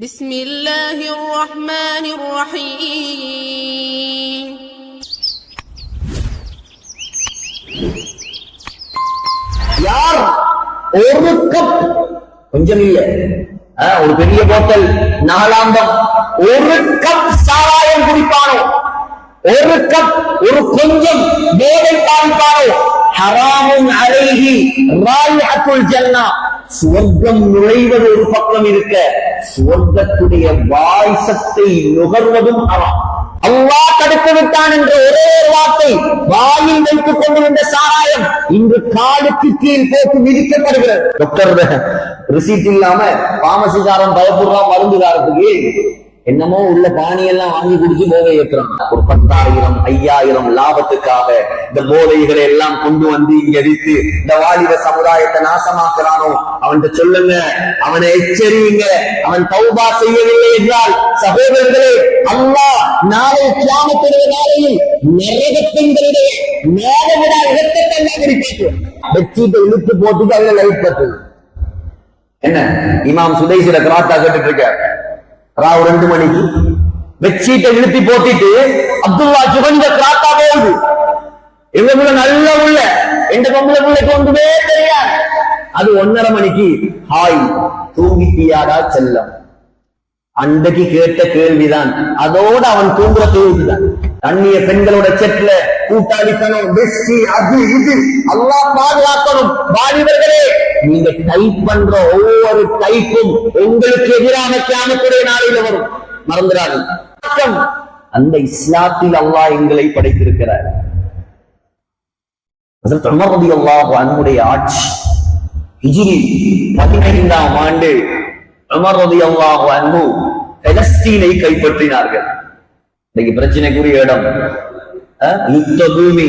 بسم الله الرحمن الرحيم யார் ஒரு கப் கொஞ்சம் இல்ல ஆ, ஒரு பெரிய போத்தல் நாலாந்தம் ஒரு கப் சாராயம் குடிப்பானோ ஒரு கப் ஒரு கொஞ்சம் வேலை பாவிப்பானோ ஹராமும் அலைஹி ராயிஹத்துல் ஜன்னா சுவர்க்கம் நுழைவது ஒரு பக்கம் இருக்க சுவர்க்கத்துடைய வாய்சத்தை நுகர்வதும் அவன். அல்லாஹ் தடுத்து விட்டான் என்ற ஒரே ஒரு வார்த்தை வாயில் வைத்துக் கொண்டிருந்த சாராயம் இன்று காலுக்கு கீழ் போட்டு விதிக்கப்படுகிறது டாக்டர் ரிசீட் இல்லாம பாமசிகாரன் பயப்படுறான் மருந்துகாரத்துக்கு என்னமோ உள்ள பானி எல்லாம் வாங்கி குடிச்சு போதை ஏற்றுறான். ஒரு பத்தாயிரம் ஐயாயிரம் லாபத்துக்காக இந்த போதைகளை எல்லாம் கொண்டு வந்து இங்க வித்து இந்த வாலிப சமுதாயத்தை நாசமாக்குறானோ அவன்கிட்ட சொல்லுங்க. அவனை எச்சரியுங்க. அவன் தௌபா செய்யவில்லை என்றால் சகோதரர்களே அல்லா நாளை கிராமத்துடைய நாளையில் நரகத்தின்களுடைய மேலவிடா இடத்தை எல்லாம் குறிப்பிட்டு பெட்ஷீட்டை இழுத்து போட்டுட்டு அதுல லைட் பத்து என்ன? இமாம் சுதேசில கிராத்தா கேட்டுட்டு இருக்கார் ராவு ரெண்டு மணிக்கு. பெட்ஷீட்டை இழுத்தி போட்டிட்டு அப்துல்லா சுகந்த கிராத்தா போகுது. எங்க புள்ள நல்ல உள்ள எந்த பொம்பளை பிள்ளைக்கு ஒன்றுமே தெரியாது. அது ஒன்னரை மணிக்கு ஹாய் தூங்கிட்டியாடா செல்லம் அன்றைக்கு கேட்ட கேள்விதான் அதோட அவன் தூங்குற தூங்குதான் தண்ணிய பெண்களோட செட்ல கூட்டாளித்தனம் வெஸ்டி அது இது அல்லா பாதுகாக்கணும் வாலிபர்களே நீங்க டைப் பண்ற ஒவ்வொரு டைப்பும் உங்களுக்கு எதிரான கியாமத்துடைய நாளையில வரும் மறந்துடாது அந்த இஸ்லாத்தில் அல்லாஹ் எங்களை படைத்திருக்கிறார் ஹஜரத் உமர் ரலியல்லாஹு ஆட்சி ஹிஜ்ரி பதினைந்தாம் ஆண்டு உமர் ரலியல்லாஹு அன்ஹு பெலஸ்தீனை கைப்பற்றினார்கள். இன்னைக்கு பிரச்சனைக்குரிய இடம் யுத்த பூமி.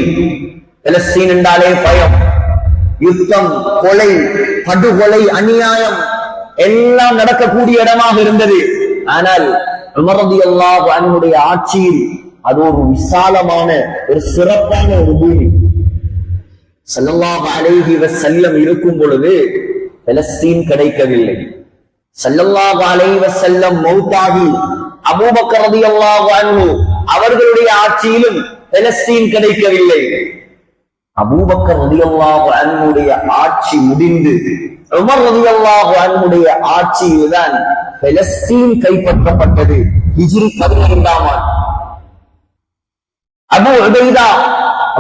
பெலஸ்தீன் என்றாலே பயம் யுத்தம் கொலை படுகொலை அநியாயம் எல்லாம் நடக்கக்கூடிய இடமாக இருந்தது. ஆனால் உமரதி அல்லாஹ் அன்னுடைய ஆட்சியில் அது ஒரு விசாலமான ஒரு சிறப்பான ஒரு பூமி. சல்லல்லாஹ் அலைஹி வசல்லம் இருக்கும் பொழுது பலஸ்தீன் கிடைக்கவில்லை. சல்லல்லாஹ் அலைஹி வசல்லம் மௌத்தாகி அபூபக்கர் அல்லாஹ் அன்பு அவர்களுடைய ஆட்சியிலும் பலஸ்தீன் கிடைக்கவில்லை. அபூபக்கர் ரலியல்லாஹு அன்னுடைய ஆட்சி முடிந்து உமர் ரலியல்லாஹு அன்ஹுடைய ஆட்சியில்தான் பலஸ்தீன் கைப்பற்றப்பட்டது. ஹிஜ்ரி பதினைந்தாம் ஆண்டு. அபு உபைதா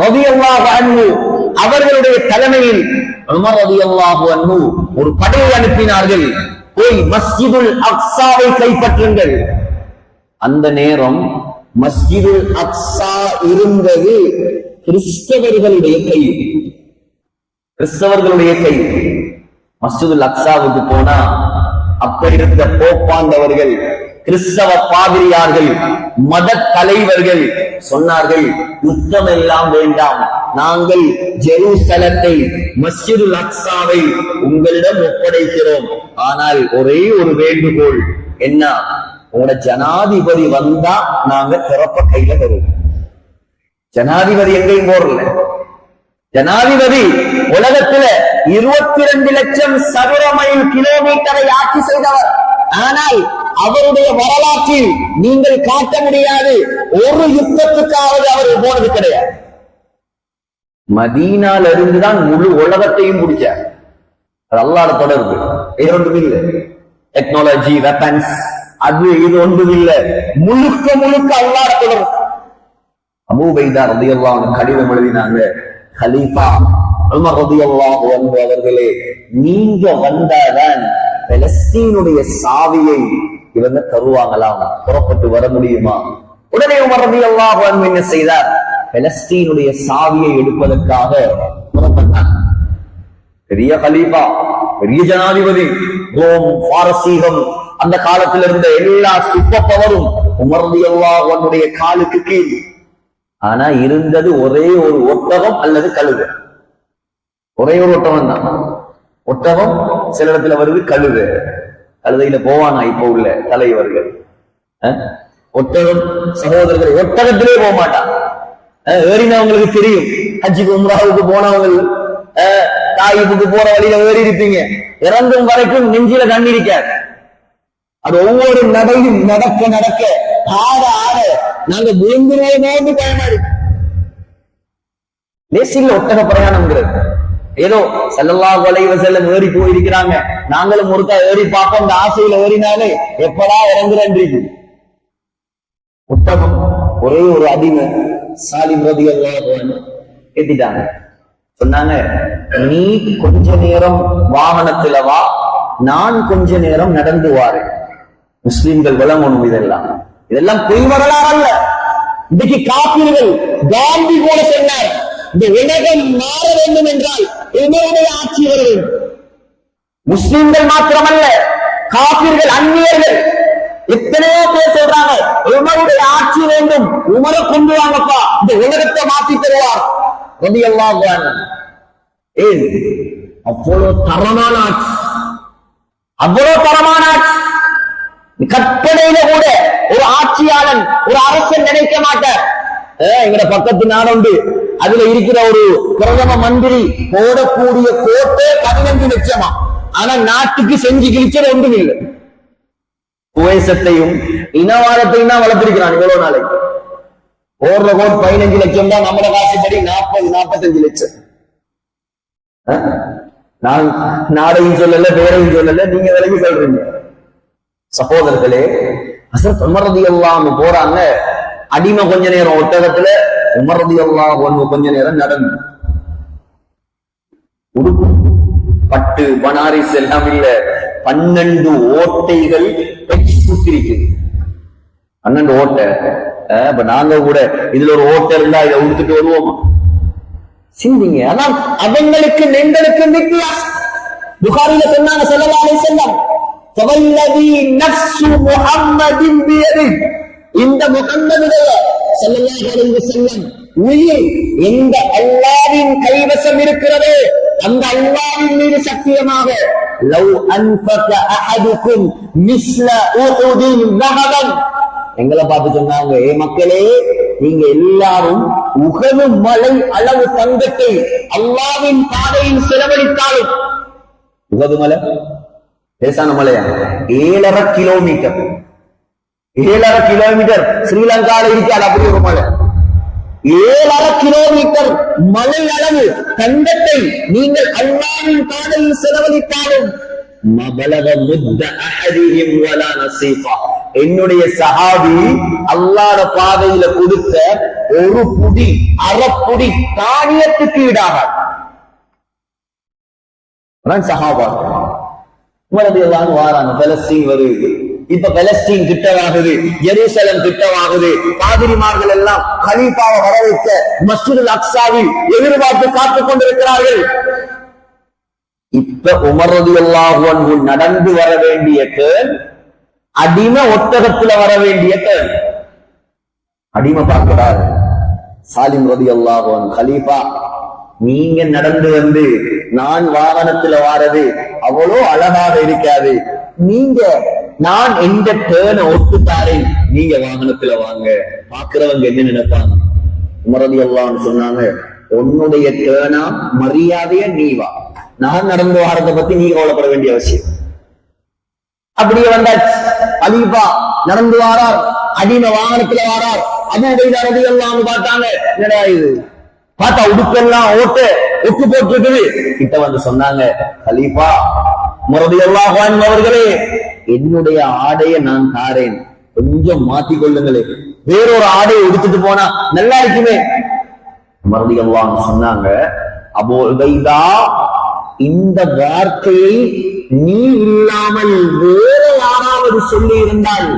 ரலியல்லாஹு அன்ஹு அவர்களுடைய தலைமையில் உமர் ரலியல்லாஹு ஒரு படையை அனுப்பினார்கள். போய் மஸ்ஜிதுல் அக்ஸாவை கைப்பற்றுங்கள். அந்த நேரம் மஸ்ஜிதுல் அக்ஸா இருந்தது கிறிஸ்தவர்களுடைய கை. கிறிஸ்தவர்களுடைய கை. மஸ்ஜிதுல் அக்ஸாவுக்கு போனா அப்ப இருந்த போப்பாண்டவர்கள் கிறிஸ்தவ பாதிரியார்கள் மத தலைவர்கள் சொன்னார்கள் யுத்தம் எல்லாம் வேண்டாம். நாங்கள் ஜெருசலத்தை மஸ்ஜிது அக்சாவை உங்களிடம் ஒப்படைக்கிறோம். ஆனால் ஒரே ஒரு வேண்டுகோள் என்ன? உங்களோட ஜனாதிபதி வந்தா நாங்க திறப்ப கையில வருவோம் ஜனாதிபதி எங்கேயும் போறல ஜனாதிபதி உலகத்துல இருபத்தி ரெண்டு லட்சம் சதுர மைல் கிலோமீட்டரை ஆட்சி செய்தவர். ஆனால் அவருடைய வரலாற்றில் நீங்கள் காட்ட முடியாது. ஒரு யுத்தத்துக்காவது அவர் போனது கிடையாது. மதீனால இருந்துதான் முழு உலகத்தையும் முடிச்சார். அது அல்லாட தொடர்பு. இது ஒன்றும் இல்லை. டெக்னாலஜி வெப்பன்ஸ் அது இது ஒன்றும் இல்லை. முழுக்க முழுக்க அல்லாட தொடர்பு. அபூபைதா ரதியல்லாஹு அன்ஹு கடிதம் எழுதினாங்க. ஹலீஃபா உமர் ரதியல்லாஹு அவர்களே நீங்க வந்தாதான் பலஸ்தீனுடைய சாவியை இவங்க தருவாங்களாம். புறப்பட்டு வர முடியுமா? உடனே உமரதி அல்லாஹ் என்ன செய்தார்? பெலஸ்தீனுடைய சாவியை எடுப்பதற்காக புறப்பட்டார். பெரிய கலீபா பெரிய ஜனாதிபதி ரோம் பாரசீகம் அந்த காலத்தில் இருந்த எல்லா சூப்பர் பவரும் உமர் ரலியல்லாஹு காலுக்கு கீழ். ஆனா இருந்தது ஒரே ஒரு ஒட்டகம் அல்லது கழுதை ஒரே ஒரு ஒட்டகம் தான் ஒட்டகம் சில இடத்துல வருது கழுதை கழுதையில போவானா இப்ப உள்ள தலைவர்கள்? ஒட்டகம் சகோதரர்கள் ஒட்டகத்திலே போக மாட்டான். ஏறினவங்களுக்கு தெரியும். ஹஜ்ஜுக்கு உம்ராவுக்கு போனவங்க தாயிப்புக்கு போற வழியில ஏறி இருப்பீங்க. இறந்தும் வரைக்கும் நெஞ்சில கண்ணி இருக்காது. அது ஒவ்வொரு நடையும் நடக்க நடக்க ஆட ஆட நாங்க விழுந்துருவோமோன்னு பயமா இருக்கு ஒட்டக பிரயாணம்ங்கிறது ஏதோ செல்லல்லா கொலைவ செல்லம் ஏறி போயிருக்கிறாங்க. நாங்களும் ஒருத்தா ஏறி பார்ப்போம். இந்த ஆசையில ஏறினாலே எப்படா இறங்குறேன் உத்தமம். ஒரே ஒரு அடிமை சாலிம் ரதி கேட்டுட்டாங்க. சொன்னாங்க நீ கொஞ்ச நேரம் வாகனத்துல வா. நான் கொஞ்ச நேரம் நடந்து வாரேன். முஸ்லிம்கள் விளங்கணும் இதெல்லாம். இதெல்லாம் பொய் வரலாறு அல்ல. இன்னைக்கு காப்பீர்கள் காந்தி கூட சொன்னார் இந்த உலகம் மாற வேண்டும் என்றால் என்னுடைய ஆட்சி வர வேண்டும் முஸ்லிம்கள் மாத்திரமல்ல காபிர்கள் அந்நியர்கள். எத்தனையோ பேர் சொல்றாங்க உமருடைய ஆட்சி வேண்டும் உமரை கொண்டு வாங்கப்பா. இந்த உலகத்தை மாத்தி தருவார். ரதி ஏன் அவ்வளவு தரமான ஆட்சி. அவ்வளவு தரமான ஆட்சி. கற்பனையில கூட ஒரு ஆட்சியாளன் ஒரு அரசன் நினைக்க மாட்டார். எங்கட பக்கத்து நாடுண்டு. அதுல இருக்கிற ஒரு பிரதம மந்திரி போடக்கூடிய கோட்டை பதினஞ்சு லட்சமா ஆனா நாட்டுக்கு செஞ்சு கிழிச்சது ஒன்றும் இல்லை. உவேசத்தையும் இனவாதத்தையும் தான் வளர்த்திருக்கிறான் இவ்வளவு நாளைக்கு. ஓடுற கோட் பதினஞ்சு லட்சம் தான் நம்மளோட காசுப்படி நாற்பது நாற்பத்தஞ்சு லட்சம். நான் நாடையும் சொல்லல பேரையும் சொல்லல நீங்க விலகி சொல்றீங்க. சகோதரர்களே அசர் உமரதி எல்லாம் போறாங்க. அடிமை கொஞ்ச நேரம் ஒட்டகத்துல உமரதி எல்லாம் கொஞ்ச நேரம் நடந்து. உடுப்பு பட்டு பனாரிஸ் எல்லாம் இல்ல. பன்னெண்டு ஓட்டைகள் சுத்திருக்கு. பன்னெண்டு ஓட்டை. இப்ப நாங்க கூட இதுல ஒரு ஓட்டை இருந்தா இதை உடுத்துட்டு வருவோமா? சிந்திங்க. ஆனால் அவங்களுக்கு நெங்களுக்கு வித்தியாசம். புகாரில சொன்னாங்க ஸல்லல்லாஹு செல்லம் வஸல்லம் ஃபவல்லதி நஃப்சு முஹம்மதின் இந்த முகம்மதுடைய செல்லல்லாஹ் செல்லம் உயிர் எந்த அல்லாவின் கைவசம் இருக்கிறதோ. அந்த அல்லாவின் மீது சத்தியமாக லவ் அன்பக அஹதுக்கும் மிஸ்ல உஹுதின் நஹபன் எங்களை பார்த்து சொன்னாங்க ஏ மக்களே நீங்க எல்லாரும் உகது மலை அளவு தங்கத்தை அல்லாவின் பாதையில் செலவழித்தாலும். உகது மலை? பேசான மலையா? ஏழரை கிலோமீட்டர் ஏழரை கிலோமீட்டர் ஸ்ரீலங்கால இருக்காது அப்படி ஒரு மலை. ஏழரை கிலோமீட்டர் மலை அளவு தங்கத்தை நீங்கள் அல்லாவின் பாதையில் செலவழித்தாலும் என்னுடைய சஹாபி அல்லாத பாதையில கொடுத்த ஒரு புடி அறப்புடி தானியத்துக்கு ஈடாக அதான் சஹாபா. உமரது எல்லாரும் வாராங்க பலஸ்தீன் வருது. இப்ப பலஸ்தீன் திட்டமாகுது எருசலம் திட்டமாகுது. பாதிரிமார்கள் எல்லாம் கலீஃபாவை வர வைக்க மஸ்ஜிதுல் அக்ஸாவில் எதிர்பார்த்து காத்துக் கொண்டிருக்கிறார்கள். இப்ப உமரது எல்லாம் நடந்து வர வேண்டிய டேர்ன் அடிமை ஒட்டகத்துல வர வேண்டிய டேர்ன் அடிமை பார்க்கிறார் சாலிம் ரதி அல்லாஹன் கலீஃபா நீங்க நடந்து வந்து நான் வாகனத்துல வாரது அவ்வளோ அழகாக இருக்காது. நீங்க நான் எந்த டேர்னை ஒத்துத்தாரேன்? நீங்க வாகனத்துல வாங்க. பாக்குறவங்க என்ன நினைப்பாங்க? உமரதி அல்லான்னு சொன்னாங்க உன்னுடைய டேர்னா மரியாதைய நீ வா. நான் நடந்து வாரத்தை பத்தி நீ கவலைப்பட வேண்டிய அவசியம் அப்படியே வந்தாச்சு. அலீபா நடந்து வாரார். அடிமை வாகனத்துல வாரார். அபூபைதா ரதி எல்லாம் பார்த்தாங்க என்னடா இது? பார்த்தா உடுப்பெல்லாம் ஓட்டு ஒட்டு போட்டுருக்குது. கிட்ட வந்து சொன்னாங்க கலீஃபா அவர்களே என்னுடைய ஆடையை நான் தாரேன். கொஞ்சம் மாத்தி கொள்ளுங்களே. வேறொரு ஆடையை எடுத்துட்டு போனா நல்லா இருக்குமே. மருதி அல்லாஹ் சொன்னாங்க அபோ உபைதா இந்த வார்த்தையை நீ இல்லாமல் வேற யாராவது சொல்லி இருந்தால்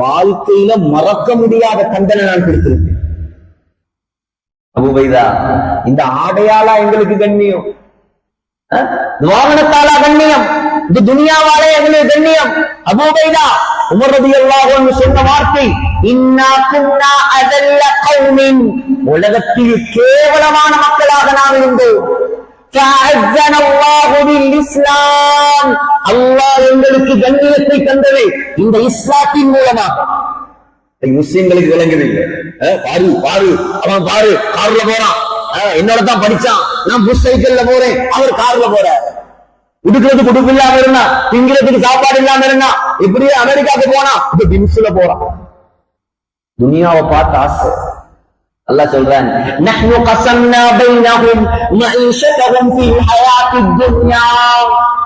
வாழ்க்கையில மறக்க முடியாத தண்டனை நான் கொடுத்திருக்கேன் அபுபைதா இந்த ஆடையாளா எங்களுக்கு கண்ணியம்? துவாமனத்தாலா கண்ணியம்? இது துனியாவாலே எங்களுக்கு கண்ணியம்? அபூபைதா உமரதி ரதி அல்லாஹ் சொன்ன வார்த்தை இன்னா அதல்ல கௌமின். உலகத்தில் கேவலமான மக்களாக நாம் இருந்தோம். இஸ்லாம் அல்லாஹ் எங்களுக்கு கண்ணியத்தை தந்தவை இந்த இஸ்லாத்தின் மூலமாக. முஸ்லிம்களுக்கு விளங்குது. இல்லை பாரு பாரு அவன் பாரு கார்ல போறான். என்னோட தான் படிச்சான். நான் புஷ் சைக்கிள்ல போறேன். அவர் கார்ல போறாரு. உடுக்கிறதுக்கு உடுப்பு இல்லாம இருந்தா திங்கிறதுக்கு சாப்பாடு இல்லாம இருந்தா இப்படியே அமெரிக்காவுக்கு போனா இப்ப பிம்ஸ்ல போறான். துனியாவை பார்த்து ஆசை. அல்லாஹ் சொல்றான். நஹ்னு கஸம்னா பைனஹும் மஈஷதஹும் ஃபில் ஹயாத்தித் துன்யா.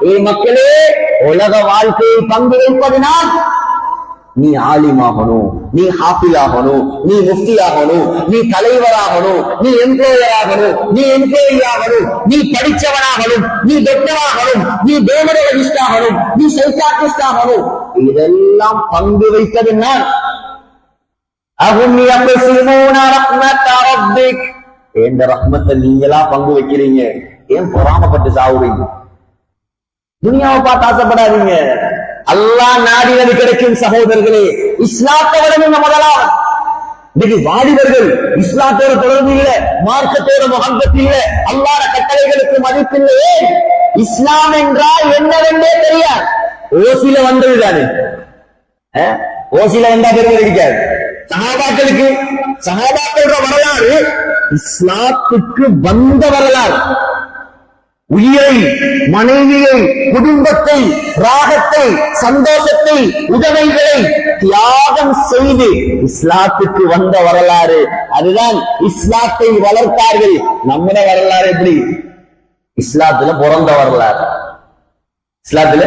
ஏ மக்களே உலக வாழ்க்கையை பங்கு வைப்பதனால் நீ ஆலிமாகணும் நீ ஹாஃபில் ஆகணும் நீ முஃப்தி ஆகணும் நீ தலைவராகணும் நீ எம்ப்ளாயர் ஆகணும் நீ எம்ப்ளாயி ஆகணும் நீ படிச்சவனாகணும் நீ டாக்டராகணும் நீ டேமடாலஜிஸ்ட் ஆகணும் நீ சைக்காட்டிஸ்ட் ஆகணும் இதெல்லாம் பங்கு வைத்தது நான். அஹும் யக்ஸிமூன ரஹ்மத ரப்பிக். என்ற ரஹ்மத்தை நீங்களா பங்கு வைக்கிறீங்க? ஏன் பொறாமப்பட்டு சாவுறீங்க? துனியாவை பார்த்து ஆசைப்படாதீங்க. அல்லாஹ் நாடினது கிடைக்கும் சகோதரர்களே இஸ்லாத்தை விட நீங்க முதலாம் இன்னைக்கு வாலிபர்கள் இஸ்லாத்தோட தொடர்பு இல்ல மார்க்கத்தோட முகம்பத்து இல்ல அல்லாத கட்டளைகளுக்கு மதிப்பில்லையே இஸ்லாம் என்றால் என்னவென்றே தெரியாது. ஓசில வந்தது தானே. ஓசில வந்தா பெருமை இருக்காது சகாபாக்களுக்கு சகாபாக்களோட வரலாறு இஸ்லாத்துக்கு வந்த வரலாறு. உயிரை மனைவியை குடும்பத்தை ராகத்தை சந்தோஷத்தை உதவிகளை தியாகம் செய்து இஸ்லாத்துக்கு வந்த வரலாறு. அதுதான் இஸ்லாத்தை வளர்த்தார்கள். நம்முட வரலாறு எப்படி? இஸ்லாத்துல பிறந்த வரலாறு. இஸ்லாத்துல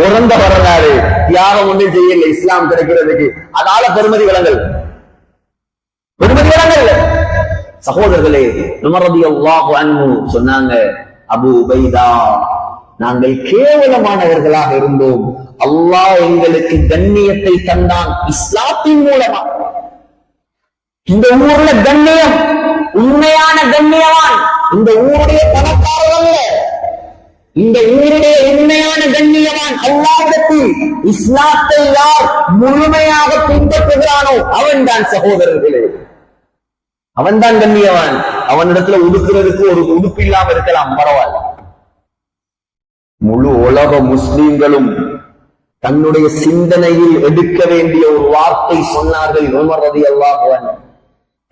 பிறந்த வரலாறு. தியாகம் ஒன்றும் செய்யல இஸ்லாம் கிடைக்கிறதுக்கு அதால பெருமதி வளங்கள் பெருமதி வளங்கள் சகோதரர்களே உமரதி அல்லாஹு சொன்னாங்க அபு உபைதா. நாங்கள் கேவலமானவர்களாக இருந்தோம். அல்லாஹ் எங்களுக்கு கண்ணியத்தை தந்தான். இஸ்லாத்தின் மூலமா. இந்த ஊர்ல கண்ணியம் உண்மையான கண்ணியவான். இந்த ஊருடைய பணக்காரர் அல்ல. இந்த ஊருடைய உண்மையான கண்ணியவான் அல்லாவிடத்தில் இஸ்லாத்தை யார் முழுமையாக பின்பற்றுகிறானோ அவன்தான் சகோதரர்களே. அவன்தான் கண்ணியவான். அவனிடத்துல உடுக்கிறதுக்கு ஒரு உடுப்பு இல்லாம இருக்கலாம் பரவாயில்ல முழு உலக முஸ்லிம்களும் தன்னுடைய சிந்தனையில் எடுக்க வேண்டிய ஒரு வார்த்தை சொன்னார்கள் உமர் ரலியல்லாஹு அன்ஹு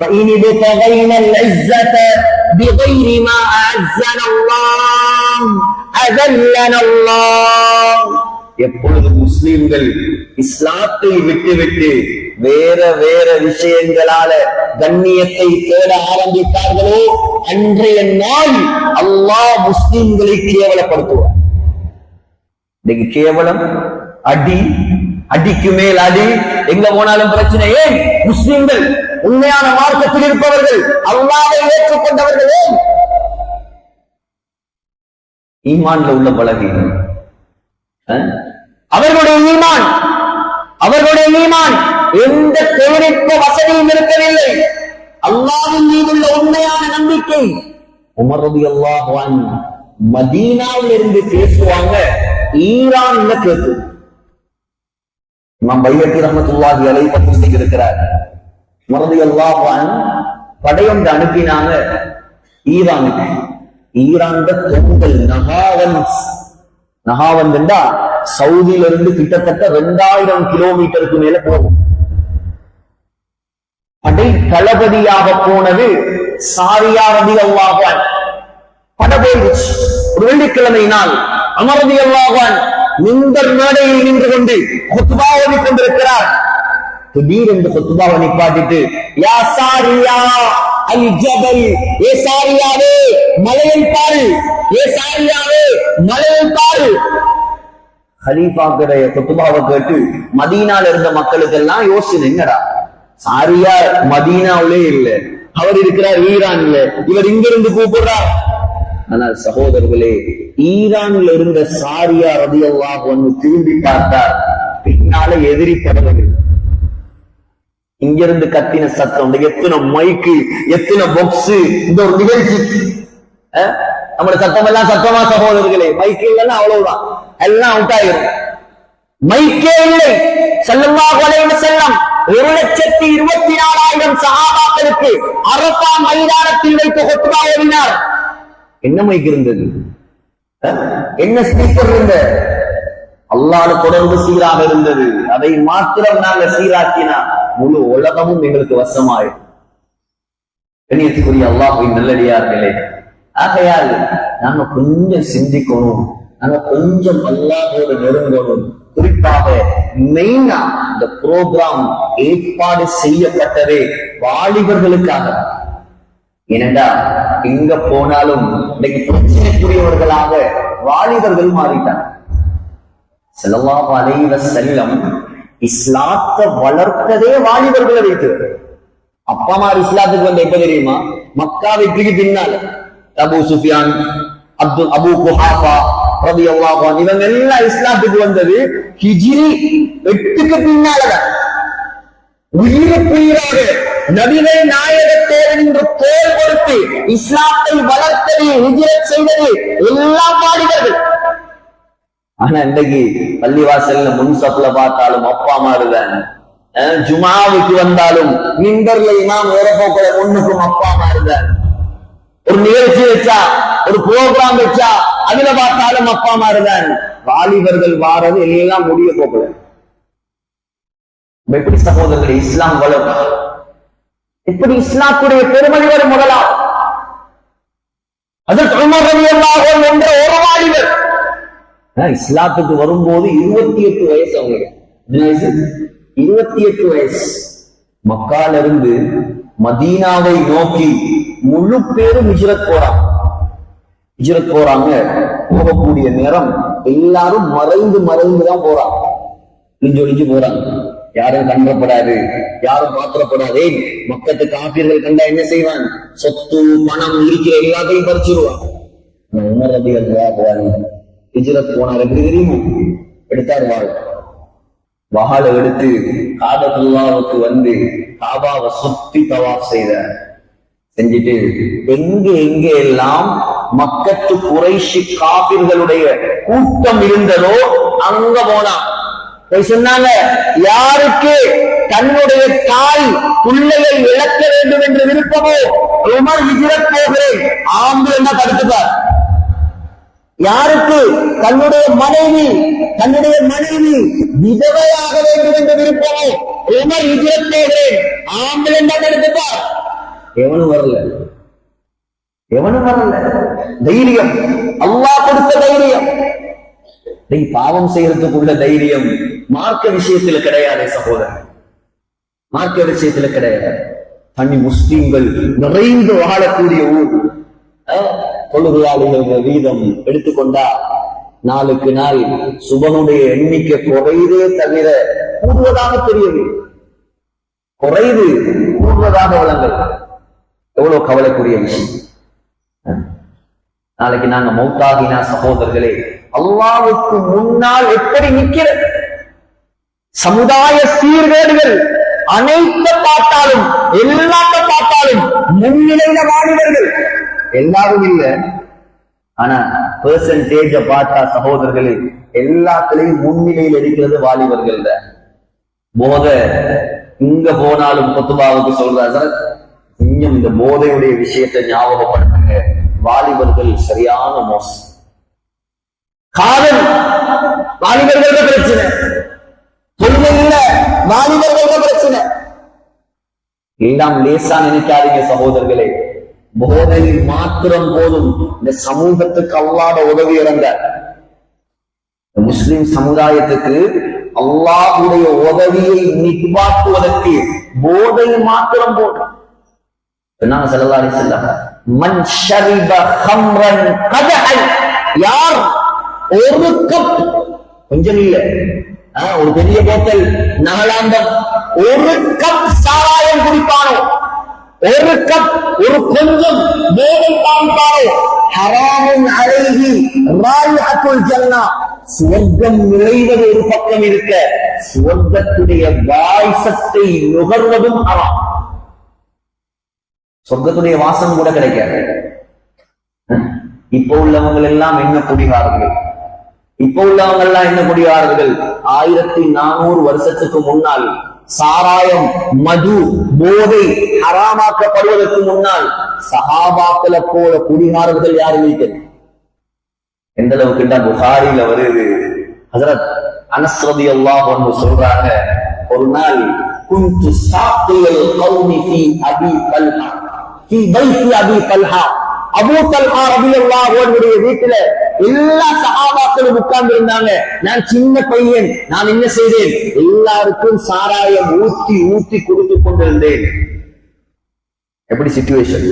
فإن ابتغينا العزة بغير ما أعزنا الله أذلنا الله எப்பொழுது முஸ்லிம்கள் இஸ்லாத்தை விட்டுவிட்டு வேற வேற விஷயங்களால கண்ணியத்தை தேட ஆரம்பித்தார்களோ அன்றைய நாள் அல்லாஹ் முஸ்லிம்களை கேவலப்படுத்துவார். இன்னைக்கு கேவலம் அடி அடிக்கு மேல் அடி எங்க போனாலும் பிரச்சனை ஏன்? முஸ்லிம்கள் உண்மையான மார்க்கத்தில் இருப்பவர்கள் அல்லாவை ஏற்றுக்கொண்டவர்கள் ஏன்? ஈமான்ல உள்ள பலகீனம். அவர்களுடைய ஈமான் அவர்களுடைய ஈமான் எந்த தொழில்நுட்ப வசதியும் இருக்கவில்லை. அல்லாவின் மீதுள்ள உண்மையான நம்பிக்கை. உமர் ரலியல்லாஹு அன்ஹு மதீனாவில் இருந்து பேசுவாங்க ஈரான்ல கேட்கு இமாம் பையத்தி ரஹமத்துல்லாஹி அலை பத்தி செய்திருக்கிறார் உமர் ரலியல்லாஹு படையொன்று அனுப்பினாங்க ஈரானுக்கு. ஈரான் தொங்கல் நகாவன்ஸ். நகாவந்தா சவுதியில இருந்து கிட்டத்தட்ட ரெண்டாயிரம் கிலோமீட்டருக்கு மேல போகும். படை தளபதியாக போனது சாரியார் ரதி அல்லாஹான் பட போயிடுச்சு ஒரு வெள்ளிக்கிழமை நாள் அமரதி அல்லாஹான் நிந்தர் மேடையில் நின்று கொண்டு கொத்துபா கொண்டிருக்கிறார் திடீர் என்று கொத்துபாவை நிப்பாட்டிட்டு யா சாரியா அல் ஜபல் ஏ சாரியாவே மலையை பாரு. ஏ சாரியாவே மலையை பாரு. ஹலீஃபாக்குடைய குத்துபாவை கேட்டு மதீனால இருந்த மக்களுக்கெல்லாம் யோசனை என்னடா? சாரியா மதீனாவிலே இல்ல. அவர் இருக்கிறார் ஈரான்ல. இவர் இங்க இருந்து கூப்பிடுறார் ஆனால் சகோதரர்களே ஈரான்ல இருந்த சாரியா ரதியல்லாஹு ஒன்று திரும்பி பார்த்தார். பின்னால எதிரி படவர்கள். இங்கிருந்து கத்தின சத்தம் எத்தனை மைக்கு எத்தனை பாக்ஸ் இந்த ஒரு நிகழ்ச்சி. அஹ், சத்தம் எல்லாம் சத்தமா சகோதரர்களே. மைக்கு இல்லைன்னா அவ்வளவுதான். எல்லாம் அவுட் ஆயிரும். மைக்கே இல்லை. ஸல்லல்லாஹு அலைஹி செல்லம் ஒரு லட்சத்தி இருபத்தி நாலாயிரம் சகாபாக்களுக்கு அரசா மைதானத்தில் வைத்து ஹுத்பா ஓதினார் என்ன மைக் இருந்தது? என்ன ஸ்பீக்கர் இருந்தது? அல்லாஹ்வுடைய தொடர்பு சீராக இருந்தது. அதை மாத்திரம் நாங்க சீராக்கினார் முழு உலகமும் எங்களுக்கு வசமாயிடும். கண்ணியத்துக்குரிய நல்லடியா நல்லடியார்களே ஆகையால் நாங்க கொஞ்சம் சிந்திக்கணும் நாங்க கொஞ்சம் அல்லாஹோடு நெருங்கணும். குறிப்பாக மெயினா இந்த ப்ரோக்ராம் ஏற்பாடு செய்யப்பட்டதே வாலிபர்களுக்காக. ஏனென்றா எங்க போனாலும் இன்னைக்கு பிரச்சனைக்குரியவர்களாக வாலிபர்கள் மாறிட்டாங்க. செல்லவா அலைஹி செல்லம் இஸ்லாத்தை வளர்த்ததே வாலிபர்களை வைத்து அப்பா அம்மா இஸ்லாத்துக்கு வந்த எப்ப தெரியுமா? மக்கா வெற்றிக்கு பின்னால. அபு சுஃபியான் அப்துல் அபு குஹாஃபா ரபி அல்லாஹான் இவங்க எல்லாம் இஸ்லாத்துக்கு வந்தது ஹிஜிரி எட்டுக்கு பின்னாலதான். உயிருக்குயிராக நபிகள் நாயகத்தோடு என்று தோல் கொடுத்து இஸ்லாத்தை வளர்த்தது ஹிஜிரத் செய்தது எல்லாம் வாலிபர்கள். ஆனா இன்னைக்கு பள்ளிவாசல்ல முன்சப்ல பார்த்தாலும் அப்பா மாறுதான் அஹ் ஜுமாவுக்கு வந்தாலும் மின்பர்ல இமாம் ஏறப்போக்கிற ஒண்ணுக்கும் அப்பா மாறுதான் ஒரு நிகழ்ச்சி வச்சா ஒரு ப்ரோக்ராம் வச்சா அதுல பார்த்தாலும் அப்பா மாறுதான் வாலிபர்கள் வாரது எல்லாம் முடிய போகல. எப்படி சகோதரர்கள் இஸ்லாம் வளரும் எப்படி இஸ்லாத்துடைய பெருமதி வரும் முதலா அதற்கு என்ற ஒரு வாலிபர் இஸ்லாத்துக்கு வரும்போது இருபத்தி எட்டு வயசு அவங்களுக்கு. இருபத்தி எட்டு வயசு. மக்கால இருந்து மதீனாவை நோக்கி முழு பேரும் ஹிஜ்ரத் போறாங்க. ஹிஜ்ரத் போறாங்க. போகக்கூடிய நேரம் எல்லாரும் மறைந்து மறைந்து தான் போறாங்க. ஒளிஞ்சு ஒளிஞ்சு போறாங்க. யாரும் கண்டப்படாது யாரும் பாத்திரப்படாதே மக்கத்து காப்பீர்கள் கண்டா என்ன செய்வான் சொத்து பணம் இருக்கிற எல்லாத்தையும் பறிச்சிருவான் உமர் எல்லா ஹிஜ்ரத் போனார் எப்படி தெரியுமோ? எடுத்தார் வாழ். வாழை எடுத்து காபத்துல்லாவுக்கு வந்து காபாவை சுத்தி தவாப் செய்தார் செஞ்சுட்டு எங்க எங்க எல்லாம் மக்கத்து குறைஷி காபிர்களுடைய கூட்டம் இருந்ததோ அங்க போனா போய் சொன்னாங்க யாருக்கு தன்னுடைய தாய் பிள்ளையை இழக்க வேண்டும் என்று விருப்பமோ? உமர் ஹிஜ்ரத் போகிறேன். ஆம்பு என்ன தடுத்துப்பார். யாருக்கு? தன்னுடைய மனைவி தன்னுடைய மனைவி விதவையாக வேண்டும் என்ற விருப்பமோ உமர் ஹிஜ்ரத் போகிறேன். ஆம்பு என்ன தடுத்துப்பார் எவனும் வரல. எவனும் வரல. தைரியம். அல்லாஹ் கொடுத்த தைரியம். நீ பாவம் செய்யறதுக்குள்ள தைரியம் மார்க்க விஷயத்துல கிடையாது சகோதரன். மார்க்க விஷயத்துல கிடையாது. தனி முஸ்லீம்கள் நிறைந்து வாழக்கூடிய ஊர். தொழுகையாளிகள் வீதம் எடுத்துக்கொண்டா நாளுக்கு நாள் சுபனுடைய எண்ணிக்கை குறையுதே தவிர கூடுவதாக தெரியவில்லை. குறைவு கூடுவதாக வளங்கள் எவ்வளவு கவலைக்குரிய விஷயம். நாளைக்கு நாங்க மௌத்தாகினா சகோதரர்களே அல்லாவுக்கு முன்னால் எப்படி நிற்கிற சமுதாய சீர்கேடுகள் அனைத்த பார்த்தாலும் எல்லாத்த பார்த்தாலும் முன்னிலையில வாலிபர்கள். எல்லாரும் இல்ல. ஆனா பெர்சன்டேஜ பார்த்தா சகோதரர்களே எல்லாத்துலயும் முன்னிலையில் இருக்கிறது வாலிபர்கள் போத இங்க போனாலும் பொத்துபாவுக்கு சொல்றாரு இன்னும் இந்த போதையுடைய விஷயத்தை ஞாபகப்படுத்துங்க. வாலிபர்கள் சரியான மோசம். காதல் வாலிபர்கள் பிரச்சனை. வாலிபர்கள் இல்ல பிரச்சனை. எல்லாம் லேசா நினைக்காதீங்க சகோதரர்களே. போதையில் மாத்திரம் போதும். இந்த சமூகத்துக்கு அல்லாத உதவி இறங்க. முஸ்லிம் சமுதாயத்துக்கு அல்லாஹுடைய உதவியை நிப்பாட்டுவதற்கு போதை மாத்திரம் போதும். சொன்னாங்க ஸல்லல்லாஹு மன் ஷரிப ஹம்ரன் யார் ஒரு கப் கொஞ்சம் இல்ல. ஒரு பெரிய போத்தல் நகலாந்தம் ஒரு கப் சாராயம் குடிப்பானோ? ஒரு கப் ஒரு கொஞ்சம் போதை காமிப்பானோ ஹராமுன் அலைஹி ராயிஹத்துல் ஜன்னா. சுவர்க்கம் நுழைவது ஒரு பக்கம் இருக்க சுவர்க்கத்துடைய வாய்சத்தை நுகர்வதும் ஹராம். சொர்க்கத்துடைய வாசம் கூட கிடைக்காது. இப்ப உள்ளவங்க எல்லாம் என்ன குடிகாரர்கள் இப்ப உள்ளவங்க எல்லாம் என்ன குடிகாரர்கள் ஆயிரத்தி நானூறு வருஷத்துக்கு முன்னால் சாராயம் மது போதை ஹராமாக்கப்படுவதற்கு முன்னால் சஹாபாக்களை போல குடிகாரர்கள் யாரும் இல்லை. எந்த அளவுக்கு புகாரில வருது ஹசரத் அனஸ்ரதி அல்லாஹ் ஒன்று சொல்றாங்க ஒரு நாள் குஞ்சு சாப்பியல் கௌமி அபி பல்ஹா அபி பல்ஹா அபூ தல்ஹா ரலியல்லாஹு அன்ஹுடைய வீட்டுல எல்லா சகாபாக்களும் உட்கார்ந்து இருந்தாங்க நான் சின்ன பையன் நான் என்ன செய்தேன்? எல்லாருக்கும் சாராயம் ஊத்தி ஊத்தி கொடுத்து கொண்டிருந்தேன். எப்படி சிச்சுவேஷன்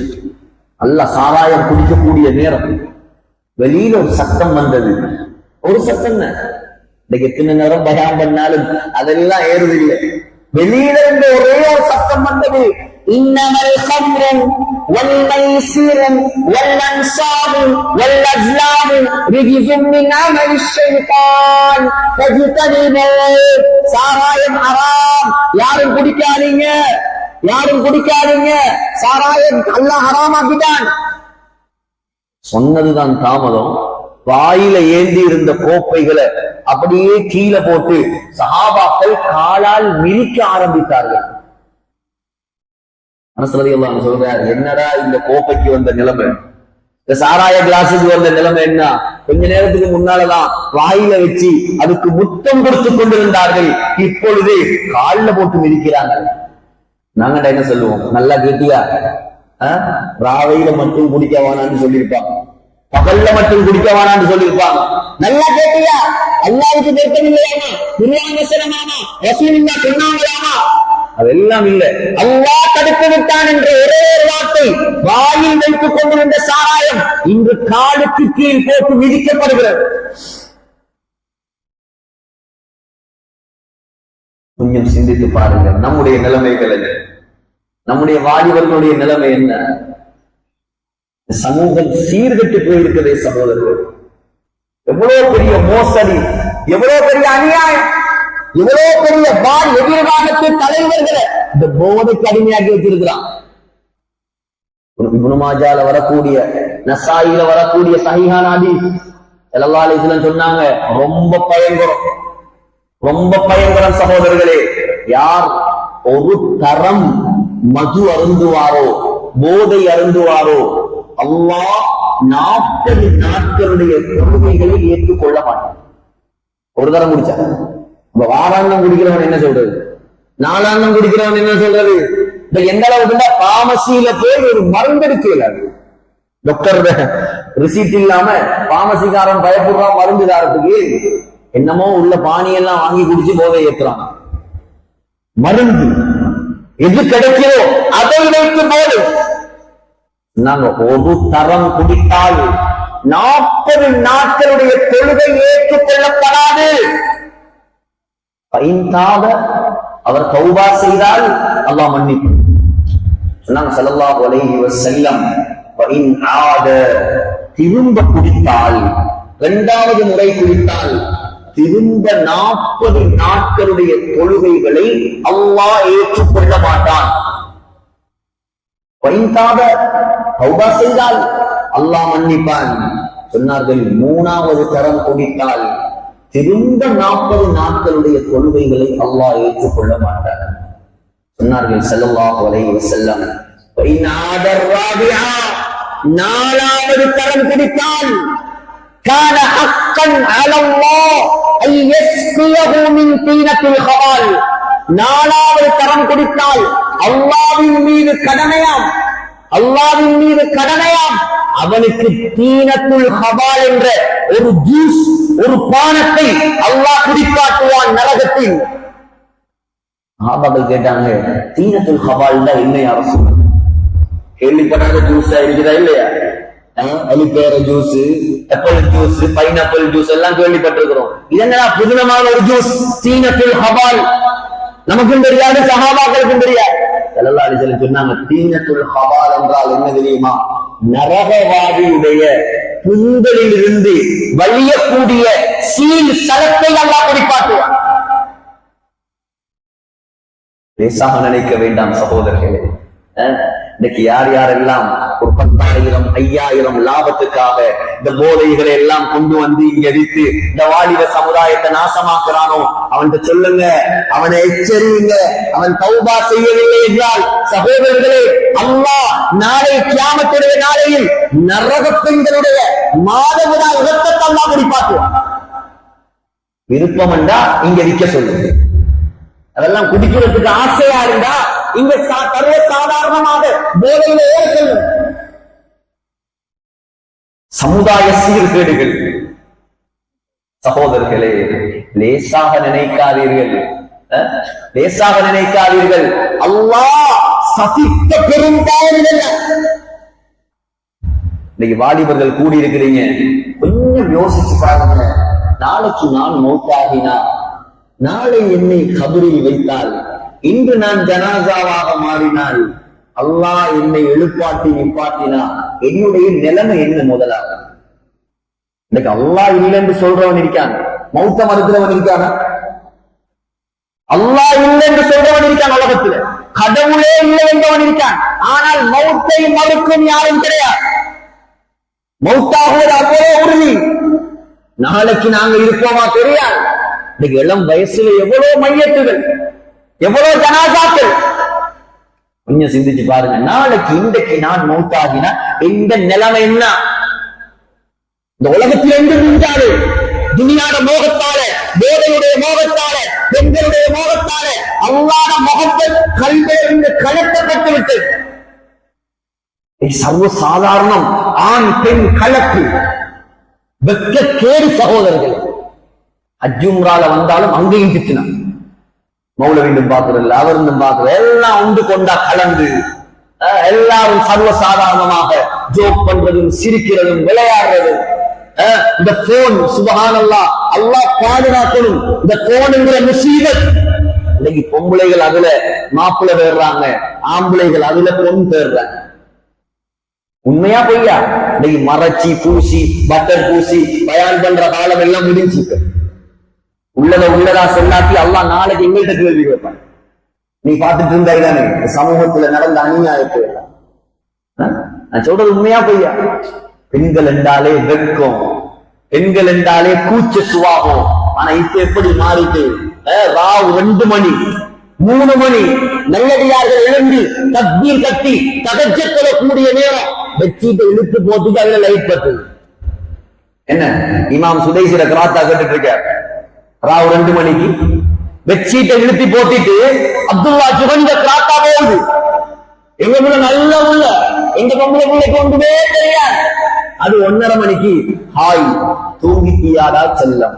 அல்ல சாராயம் குடிக்கக்கூடிய நேரம். வெளியில ஒரு சத்தம் வந்தது. ஒரு சத்தம் தான் இன்னைக்கு எத்தனை நேரம் பயம் பண்ணாலும் அதெல்லாம் ஏறுதில்லை. வெளியில இருந்து ஒரே ஒரு சத்தம் வந்தது. இன்னமல் خمر والميسر والأنصاب والأزلام رجز من عمل الشيطان فاجتنبوه சாராயம் ஹராம் யாரும் குடிக்காதீங்க யாரும் குடிக்காதீங்க சாராயம் அல்லாஹ் ஹராமாக்கிட்டான் சொன்னதுதான் தாமதம் வாயில ஏந்தி இருந்த கோப்பைகளை அப்படியே கீழே போட்டு சஹாபாக்கள் காலால் மிதிக்க ஆரம்பித்தார்கள் மனசுலதி எல்லாம் சொல்றாரு என்னடா இந்த கோப்பைக்கு வந்த நிலைமை? இந்த சாராய கிளாஸுக்கு வந்த நிலைமை என்ன? கொஞ்ச நேரத்துக்கு முன்னாலதான் வாயில வச்சு அதுக்கு முத்தம் கொடுத்து கொண்டிருந்தார்கள். இப்பொழுது கால்ல போட்டு மிதிக்கிறாங்க நாங்கடா என்ன சொல்லுவோம்? நல்லா கேட்டியா? ஆஹ்? ராவையில மட்டும் குடிக்க வேணாம்னு சொல்லியிருப்பாங்க. பகல்ல மட்டும் குடிக்க வேணாம்னு சொல்லியிருப்பாங்க. நல்லா கேட்டியா? அல்லாவுக்கு வெட்கமில்லையாமா துரியாமசனமாமா ரசூலில்லா சொன்னாங்களாமா? அதெல்லாம் இல்ல. அல்லாஹ் தடுத்து விட்டான் என்ற ஒரே ஒரு வார்த்தை வாயில் வைத்துக் கொண்டிருந்த சாராயம் இன்று காலுக்கு கீழ் போட்டு விதிக்கப்படுகிறது கொஞ்சம் சிந்தித்து பாருங்க நம்முடைய நிலைமைகள் என்ன? நம்முடைய வாலிபர்களுடைய நிலைமை என்ன? சமூகம் சீர்கட்டு போயிருக்கிறதே சகோதரர்கள். எவ்வளவு பெரிய மோசடி எவ்வளவு பெரிய அநியாயம். இவ்வளவு பெரிய வால் எதிர்காலத்து தலைவர்களை இந்த போதைக்கு அடிமையாக்கி வச்சிருக்கிறான். இபுனுமாஜால வரக்கூடிய நசாயில வரக்கூடிய சஹிஹான் ஹதீஸ் ஸல்லல்லாஹு சொன்னாங்க ரொம்ப பயங்கரம். ரொம்ப பயங்கரம் சகோதரர்களே யார் ஒரு தரம் மது அருந்துவாரோ போதை அருந்துவாரோ அல்லாஹ் நாற்பது நாட்களுடைய தொழுகைகளை ஏற்றுக்கொள்ள மாட்டார் ஒரு தரம் முடிச்சார் இப்ப வாராந்தம் குடிக்கிறவன் என்ன சொல்றது? நாலாந்தம் குடிக்கிறவன் என்ன சொல்றது? இப்ப எந்த அளவுக்கு பாமசியில போய் ஒரு மருந்து இருக்கு டாக்டர் ரிசீட் இல்லாம பாமசிக்காரன் பயப்படுறான் மருந்து தாரத்துக்கு என்னமோ உள்ள பானியெல்லாம் வாங்கி குடிச்சு போதை ஏத்துறான். மருந்து எது கிடைக்கிறோ அதை வைத்து போது நாங்க ஒரு தரம் குடித்தால் நாற்பது நாட்களுடைய தொழுகை ஏற்றுக்கொள்ளப்படாது. பைந்தாக அவர் தௌபா செய்தால் அல்லாஹ் மன்னிப்பு. சொன்னாங்க ஸல்லல்லாஹு அலைஹி வஸல்லம் வஇன் ஆத திரும்ப குடித்தால் இரண்டாவது முறை குடித்தால் திரும்ப நாற்பது நாட்களுடைய தொழுகைகளை அல்லாஹ் ஏற்றுக்கொள்ள மாட்டான். பைந்தாக தௌபா செய்தால் அல்லாஹ் மன்னிப்பான். சொன்னார்கள் மூணாவது தரம் குடித்தால் திரும்ப நாற்பது நாட்களுடைய தொழுகைகளை அல்லாஹ் ஏற்றுக்கொள்ள மாட்டார் சொன்னார்கள் ஸல்லல்லாஹு அலைஹி வஸல்லம் வைநாத ராபிஆ நாலாவது தரம் குடித்தால் كان حقا على الله أن يسقيه من طينة الخبال நாலாவது தரம் குடித்தால் அல்லாவின் மீது கடமையாம் அல்லாவின் மீது கடமையாம். அவனுக்கு தீனத்துல் ஹபால் என்ற ஒரு ஜூஸ் ஒரு பானத்தை அல்லாஹ் குடிக்காட்டுவான் நரகத்தில். ஆபாக்கள் கேட்டாங்க தீனத்துல் ஹபால் தான் என்ன அரசு? கேள்விப்படாத ஜூஸா இருக்குதா இல்லையா? அலிப்பேர juice apple juice pineapple juice எல்லாம் கேள்விப்பட்டிருக்கிறோம். இதெல்லாம் என்னடா புதினமான ஒரு ஜூஸ்? தீனத்துள் ஹபால் நமக்கும் தெரியாது சகாபாக்களுக்கும் தெரியாது. செல்லல்லாடி அலைஹி சொன்னாங்க தீனத்துள் ஹவால் என்றால் என்ன தெரியுமா? நரகவாதியுடைய புண்களில் இருந்து வலியக்கூடிய சீல் சலத்தை அல்லா குடிப்பாட்டுவான். பேசாம நினைக்க வேண்டாம் சகோதரர்களே. இன்னைக்கு யார் யாரெல்லாம் ஒரு பத்தாயிரம் ஐயாயிரம் லாபத்துக்காக இந்த போதைகளை எல்லாம் கொண்டு வந்து இங்க வித்து இந்த வாலிப சமுதாயத்தை நாசமாக்குறானோ அவன்கிட்ட சொல்லுங்க. அவனை எச்சரியுங்க. அவன் தௌபா செய்யவில்லை என்றால் சகோதரர்களே அல்லாஹ் நாளை கியாமத்துடைய நாளையில் நரக பெண்களுடைய மாதவிடா உலகத்தை அல்லாஹ் குடிப்பாக்குவான் விருப்பம் என்றா இங்க விற்க சொல்லுங்க. அதெல்லாம் குடிக்கிறதுக்கு ஆசையா இருந்தா இங்க சா- சர்வ சாதாரணமாக போதையில ஏற செல்லும் சமுதாய சீர்கேடுகள். சகோதரர்களே லேசாக நினைக்காதீர்கள். லேசாக நினைக்காதீர்கள். அல்லாஹ் சசித்த பெரும்பாவம் இன்னைக்கு வாலிபர்கள் கூடி இருக்கிறீங்க கொஞ்சம் யோசிச்சு பாருங்க. நாளைக்கு நான் மௌத்தாகினா நாளை என்னை கபரில் வைத்தால் இன்று நான் ஜனாசாவாக மாறினால் அல்லாஹ் என்னை எழுப்பாட்டி நிப்பாட்டினா என்னுடைய நிலைமை என்ன முதலாக இன்னைக்கு அல்லாஹ் இல்லைன்னு சொல்றவன் இருக்கான். மௌத்த மறுக்கிறவன் இருக்கானா? அல்லாஹ் இல்லைன்னு சொல்றவன் இருக்கான் உலகத்துல. கடவுளே இல்லை என்பவன் இருக்கான். ஆனால் மௌத்தை மறுக்கும் யாரும் கிடையாது. மௌத்தாகுவது அவ்வளோ உறுதி. நாளைக்கு நாங்க இருப்போமா தெரியாது. இன்னைக்கு இளம் வயசுல எவ்வளவு மையத்துகள். எவ்வளவு ஜனாசாக்கள்? கொஞ்சம் சிந்திச்சு பாருங்க. நாளைக்கு இன்றைக்கு நான் மௌத்தாகினா இந்த நிலைமை என்ன? இந்த உலகத்தில் எங்கு நின்றாரு? துணியாட மோகத்தால போதையுடைய மோகத்தால பெண்களுடைய மோகத்தால அல்லாத முகத்தில் கல்வியிலிருந்து கலக்கப்பட்டு விட்டது. சர்வ சாதாரணம் ஆண் பெண் கலப்பு. வெக்க கேடு சகோதரர்கள். அஜும்ரால வந்தாலும் அங்கேயும் திட்டினான். மௌலவிண்டும் பார்க்கறதில்ல அவருந்தும் பார்க்கிறோம் எல்லாம் உண்டு கொண்டா கலந்து எல்லாரும் சர்வ சாதாரணமாக ஜோக் பண்றதும் சிரிக்கிறதும் விளையாடுறதும் இந்த போன் சுபகானல்லா அல்லாஹ் பாதுகாக்கணும். இந்த போனுங்கிற முசீபத். இன்னைக்கு பொம்பளைகள் அதுல மாப்பிள்ளை பேர்றாங்க ஆம்பளைகள் அதுல பொன் பேர்றாங்க உண்மையா பொய்யா? இன்னைக்கு மறைச்சி பூசி பட்டர் பூசி பயான் பண்ற காலம் எல்லாம் முடிஞ்சு உள்ளத உள்ளதா சொல்லாட்டி அல்லா நாளைக்கு எங்கள்கிட்ட கேள்வி கேட்பான். நீ பார்த்துட்டு இருந்தாய் தானே சமூகத்துல நடந்த அநியாயத்தை நான் சொல்றது உண்மையா பொய்யா? பெண்கள் என்றாலே வெட்கம். பெண்கள் என்றாலே கூச்ச சுவாகம் ஆனா இப்ப எப்படி மாறிட்டு? ராவ் ரெண்டு மணி மூணு மணி நல்லடியார்கள் எழுந்து தக்பீர் கட்டி தகஜத்துல கூடிய நேரம். பெட்ஷீட்டை இழுத்து போட்டுட்டு அதுல லைட் பத்து என்ன? இமாம் சுதேசிர கிராத்தா கேட்டுட்டு இருக்க ராவ் ரெண்டு மணிக்கு பெட்ஷீட்டை இழுத்தி போட்டிட்டு அப்துல்லா சுகந்த கிராக்கா போகுது. எங்க முள்ள நல்ல உள்ள எங்க பொம்பளை பிள்ளைக்கு ஒன்றுமே தெரியாது. அது ஒன்னரை மணிக்கு ஹாய் தூங்கிட்டியாடா செல்லம்?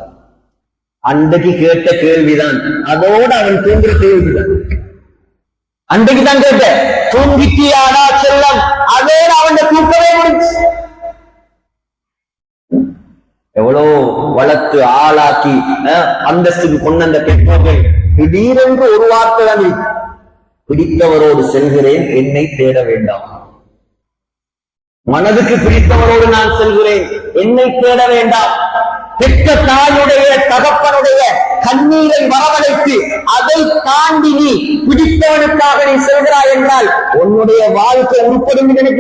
அன்றைக்கு கேட்ட கேள்விதான். அதோட அவன் தூங்குற கேள்விதான் அன்றைக்கு தான் கேட்ட தூங்கிட்டியாடா செல்லம்? அதோட அவன் தூக்கவே முடிச்சு எவ்வளோ வளர்த்து ஆளாக்கி அஹ், அந்தஸ்துக்கு கொண்ட அந்த பெற்றோர்கள் திடீரென்று ஒரு வார்த்தை தான் பிடித்தவரோடு செல்கிறேன் என்னை தேட வேண்டாம். மனதுக்கு பிடித்தவரோடு நான் செல்கிறேன் என்னை தேட வேண்டாம். பெற்ற தாயுடைய தகப்பனுடைய கண்ணீரை வரவழைத்து அதை தாண்டி நீ பிடித்தவனுக்காக நீ செல்கிறாய் என்றால் உன்னுடைய வாழ்க்கை உருப்படும் என்று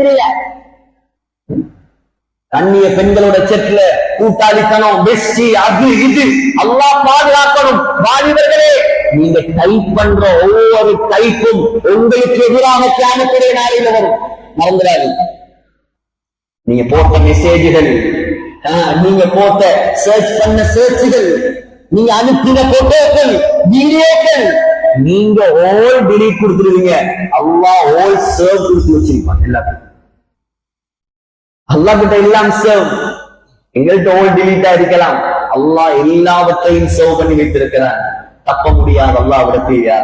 கண்ணிய பெண்களோட செட்ல கூட்டாளித்தனம் வெஸ்டி அது இது அல்லா பாதுகாக்கணும். வாலிபர்களே நீங்க டைப் பண்ற ஒவ்வொரு டைப்பும் உங்களுக்கு எதிராக தியானத்துடைய நாளில் வரும். மறந்துடாது நீங்க போட்ட மெசேஜ்கள் நீங்க போட்ட சர்ச் பண்ண சர்ச்சுகள் நீங்க அனுப்பின போட்டோக்கள் வீடியோக்கள் நீங்க ஓல் delete கொடுத்துருவீங்க. அல்லாஹ் ஓல் சர்வ் கொடுத்து வச்சிருப்பாங்க எல்லாத்தையும் அல்லாஹ் கிட்ட எல்லாம் சேவ் எங்கள்கிட்ட ஓல் டிலீட்டா இருக்கலாம். அல்லாஹ் எல்லாவற்றையும் சேவ் பண்ணி வைத்திருக்கிறான். தப்ப முடியாது. அல்லாஹ் விடத்தையா?